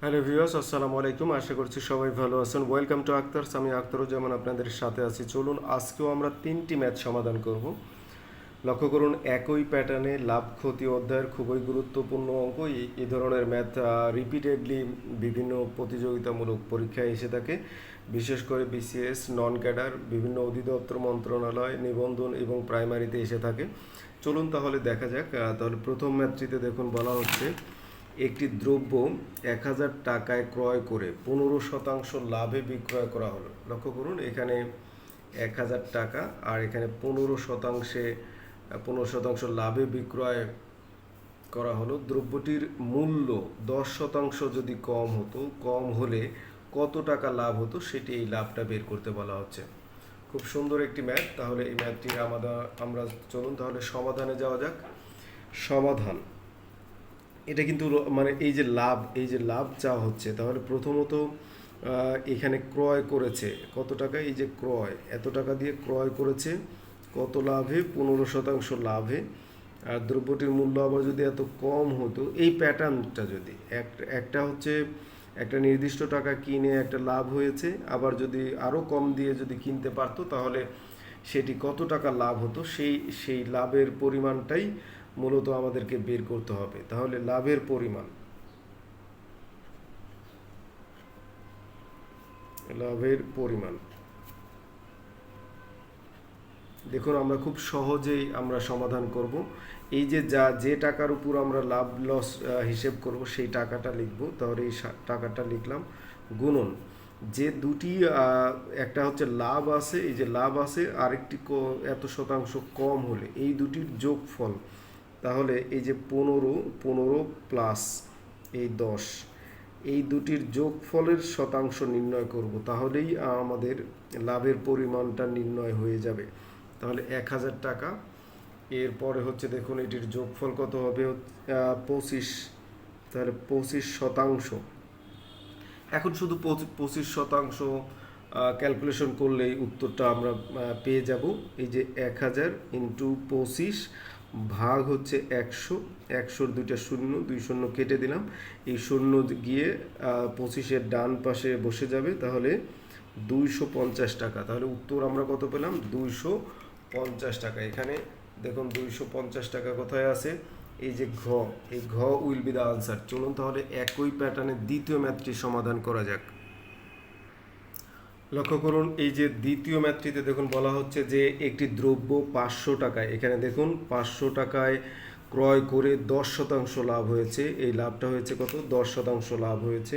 Hello viewers, আসসালামু আলাইকুম। আশা করছি সবাই ভালো আছেন। ওয়েলকাম টু আক্তারস আমি আক্তারুজ্জামান আপনাদের সাথে আছি। চলুন, আজকেও আমরা তিনটি ম্যাচ সমাধান করব। লক্ষ্য করুন, একই প্যাটার্নে লাভ, ক্ষতি অধ্যায়ের খুবই গুরুত্বপূর্ণ অঙ্ক। এই ধরনের ম্যাথ রিপিটেডলি বিভিন্ন প্রতিযোগিতামূলক পরীক্ষায় এসে থাকে। বিশেষ করে বিসিএস নন ক্যাডার বিভিন্ন অধিদপ্তর, মন্ত্রণালয়, নিবন্ধন এবং প্রাইমারিতে এসে থাকে। চলুন তাহলে দেখা যাক। তাহলে প্রথম ম্যাথটিতে দেখুন বলা হচ্ছে একটি দ্রব্য এক হাজার টাকায় ক্রয় করে পনেরো শতাংশ লাভে বিক্রয় করা হলো। লক্ষ্য করুন, এখানে এক হাজার টাকা আর এখানে পনেরো শতাংশে, পনেরো শতাংশ লাভে বিক্রয় করা হলো। দ্রব্যটির মূল্য দশ শতাংশ যদি কম হতো, কম হলে কত টাকা লাভ হতো সেটি এই লাভটা বের করতে বলা হচ্ছে। খুব সুন্দর একটি ম্যাথ তাহলে এই ম্যাথটির আমাদের আমরা চলুন, তাহলে সমাধানে যাওয়া যাক। সমাধান। এটা কিন্তু মানে এই যে লাভ, এই যে লাভ চাওয়া হচ্ছে, তাহলে প্রথমত এখানে ক্রয় করেছে, কত টাকা? এই যে ক্রয়, এত টাকা দিয়ে ক্রয় করেছে, কত লাভে? পনেরো শতাংশ লাভে। আর দ্রব্যটির মূল্য আবার যদি এত কম হতো, এই প্যাটার্নটা যদি একটা হচ্ছে একটা নির্দিষ্ট টাকা কিনে একটা লাভ হয়েছে, আবার যদি আরও কম দিয়ে যদি কিনতে পারতো, তাহলে সেটি কত টাকা লাভ হতো? সেই সেই লাভের পরিমাণটাই মূলত আমাদেরকে বের করতে হবে। তাহলে লাভের পরিমাণ। লাভের পরিমাণ। দেখুন, আমরা খুব সহজেই আমরা সমাধান করব। এই যে যা, যে টাকার উপর আমরা লাভ, লস হিসেব করব, সেই টাকাটা লিখব। তাহলে এই টাকাটা লিখলাম গুণন। যে দুটি একটা হচ্ছে লাভ আছে, এই যে লাভ আছে, আরেকটি এত শতাংশ কম হলে এই দুটির যোগফল তাহলে এই যে পনেরো পনেরো প্লাস এই দশ, এই দুটির যোগফলের শতাংশ নির্ণয় করব। তাহলেই আমাদের লাভের পরিমাণটা নির্ণয় হয়ে যাবে। তাহলে এক হাজার টাকা। এরপরে হচ্ছে দেখুন, এটির যোগফল কত হবে পঁচিশ। তাহলে পঁচিশ শতাংশ। এখন শুধু পঁচিশ শতাংশ ক্যালকুলেশন করলেই উত্তরটা আমরা পেয়ে যাব। এই যে এক হাজার ইন্টু পঁচিশ ভাগ হচ্ছে একশো। একশোর দুইটা শূন্য, দুই শূন্য কেটে দিলাম। এই শূন্য গিয়ে পঁচিশের ডান পাশে বসে যাবে, তাহলে দুইশো পঞ্চাশ টাকা। তাহলে উত্তর আমরা কত পেলাম? দুইশো পঞ্চাশ টাকা। এখানে দেখুন, দুইশো পঞ্চাশ টাকা কোথায় আছে? এই যে ঘ, এই ঘ উইল বি দ্য আনসার। চলুন তাহলে একই প্যাটার্নের দ্বিতীয় ম্যাথটি সমাধান করা যাক। লক্ষ্য করুন, এই যে দ্বিতীয় ম্যাথটিতে দেখুন বলা হচ্ছে যে একটি দ্রব্য পাঁচশো টাকায়, এখানে দেখুন পাঁচশো টাকায় ক্রয় করে দশ শতাংশ লাভ হয়েছে, এই লাভটা হয়েছে কত? দশ শতাংশ লাভ হয়েছে,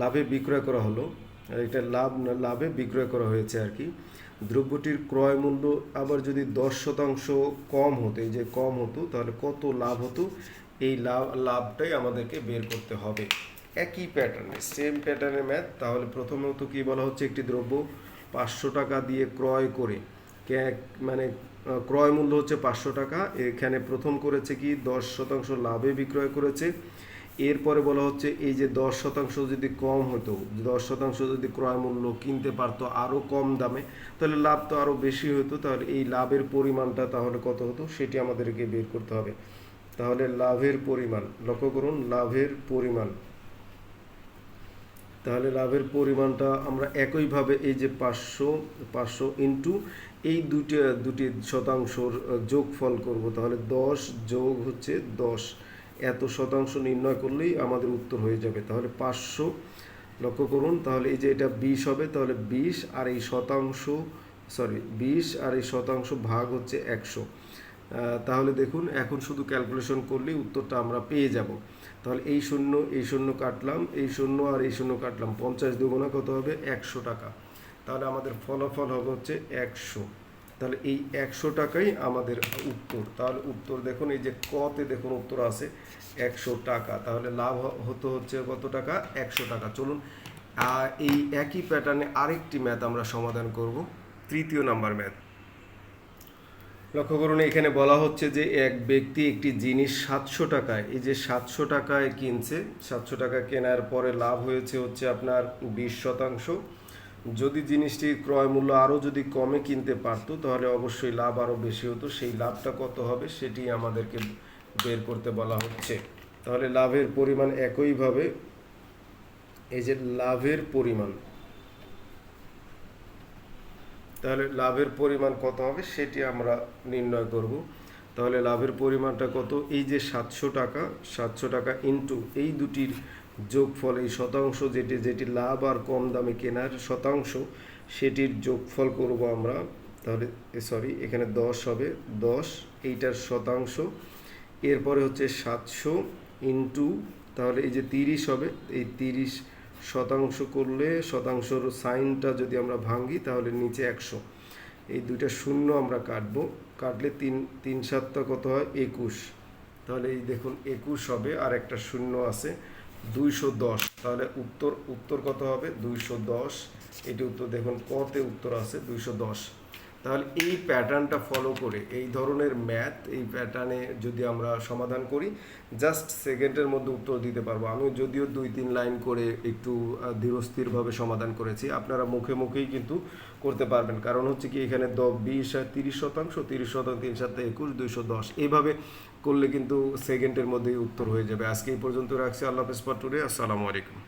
লাভে বিক্রয় করা হলো, এটা লাভ লাভে বিক্রয় করা হয়েছে আর কি। দ্রব্যটির ক্রয় মূল্য আবার যদি দশ শতাংশ কম হতো, এই যে কম হতো, তাহলে কত লাভ হতো? এই লাভ, লাভটাই আমাদেরকে বের করতে হবে। একই প্যাটার্নে সেম প্যাটার্নের ম্যাথ তাহলে প্রথমত কি বলা হচ্ছে একটি দ্রব্য পাঁচশো টাকা দিয়ে ক্রয় করে। মানে ক্রয় মূল্য হচ্ছে পাঁচশো টাকা। এখানে প্রথম করেছে কি, দশ শতাংশ লাভে বিক্রয় করেছে। এরপরে বলা হচ্ছে এই যে দশ শতাংশ যদি কম হতো, দশ শতাংশ যদি ক্রয় মূল্য কিনতে পারতো আরও কম দামে, তাহলে লাভ তো আরও বেশি হতো। তাহলে এই লাভের পরিমাণটা তাহলে কত হতো? সেটি আমাদেরকে বের করতে হবে। তাহলে লাভের পরিমাণ, লক্ষ্য করুন, লাভের পরিমাণ। তাহলে লাভের পরিমাণটা আমরা একইভাবে এই যে পাঁচশো পাঁচশো ইন্টু এই দুটি দুটি শতাংশর যোগফল করব। তাহলে দশ যোগ হচ্ছে দশ। এত শতাংশ নির্ণয় করলেই আমাদের উত্তর হয়ে যাবে। তাহলে পাঁচশো লক্ষ্য করুন। তাহলে এই যে এটা বিশ হবে, তাহলে বিশ আর এই শতাংশ সরি বিশ আর এই শতাংশ ভাগ হচ্ছে একশো। তাহলে দেখুন, এখন শুধু ক্যালকুলেশন করলেই উত্তরটা আমরা পেয়ে যাব। তাহলে এই শূন্য এই শূন্য কাটলাম, এই শূন্য আর এই শূন্য কাটলাম, পঞ্চাশ দুগুণা কত হবে? একশো টাকা। তাহলে আমাদের ফলাফল হবে হচ্ছে একশো। তাহলে এই একশো টাকাই আমাদের উত্তর। তাহলে উত্তর দেখুন, এই যে কতে দেখুন উত্তর আছে, একশো টাকা। তাহলে লাভ হতো হচ্ছে কত টাকা? একশো টাকা। চলুন এই একই প্যাটার্নে আরেকটি ম্যাথ আমরা সমাধান করব। তৃতীয় নাম্বার ম্যাথ লক্ষ্য করুন, এখানে বলা হচ্ছে যে এক ব্যক্তি একটি জিনিস সাতশো টাকায়, এই যে সাতশো টাকায় কিনছে, সাতশো টাকা কেনার পরে লাভ হয়েছে হচ্ছে আপনার বিশ শতাংশ। যদি জিনিসটির ক্রয় মূল্য আরও যদি কমে কিনতে পারতো, তাহলে অবশ্যই লাভ আরও বেশি হতো। সেই লাভটা কত হবে, সেটি আমাদেরকে বের করতে বলা হচ্ছে। তাহলে লাভের পরিমাণ একইভাবে, এই যে লাভের পরিমাণ তাহলে লাভের পরিমাণ কত হবে সেটি আমরা নির্ণয় করব। তাহলে লাভের পরিমাণটা কত? এই যে সাতশো টাকা সাতশো টাকা ইন্টু এই দুটির যোগফল, এই শতাংশ যেটি যেটি লাভ আর কম দামে কেনার শতাংশ, সেটির যোগফল করব আমরা। তাহলে সরি এখানে দশ হবে। দশ, এইটার শতাংশ। এরপরে হচ্ছে সাতশো ইন্টু তাহলে এই যে তিরিশ হবে, এই তিরিশ শতাংশ করলে শতাংশর সাইনটা যদি আমরা ভাঙি তাহলে নিচে একশো। এই দুইটা শূন্য আমরা কাটবো। কাটলে তিন তিন সাতটা কত হয়? একুশ। তাহলে এই দেখুন, একুশ হবে, আর একটা শূন্য আছে, দুইশো দশ। তাহলে উত্তর উত্তর কত হবে? দুইশো দশ। এটি উত্তর দেখুন, কতে উত্তর আছে, দুইশো দশ। তাহলে এই প্যাটার্নটা ফলো করে, এই ধরনের ম্যাথ এই প্যাটার্নে যদি আমরা সমাধান করি জাস্ট সেকেন্ডের মধ্যে উত্তর দিতে পারব। আমি যদিও দুই তিন লাইন করে একটু ধীরস্থিরভাবে সমাধান করেছি। আপনারা মুখে মুখেই কিন্তু করতে পারবেন। কারণ হচ্ছে কি, এখানে দ বিশ, তিরিশ শতাংশ তিরিশ শতাংশ, তিন সাথে একুশ দুইশো দশ। এইভাবে করলে কিন্তু সেকেন্ডের মধ্যেই উত্তর হয়ে যাবে। আজকে এই পর্যন্ত রাখছি। আল্লাহ হাফেজ টুডে আসসালামু আলাইকুম।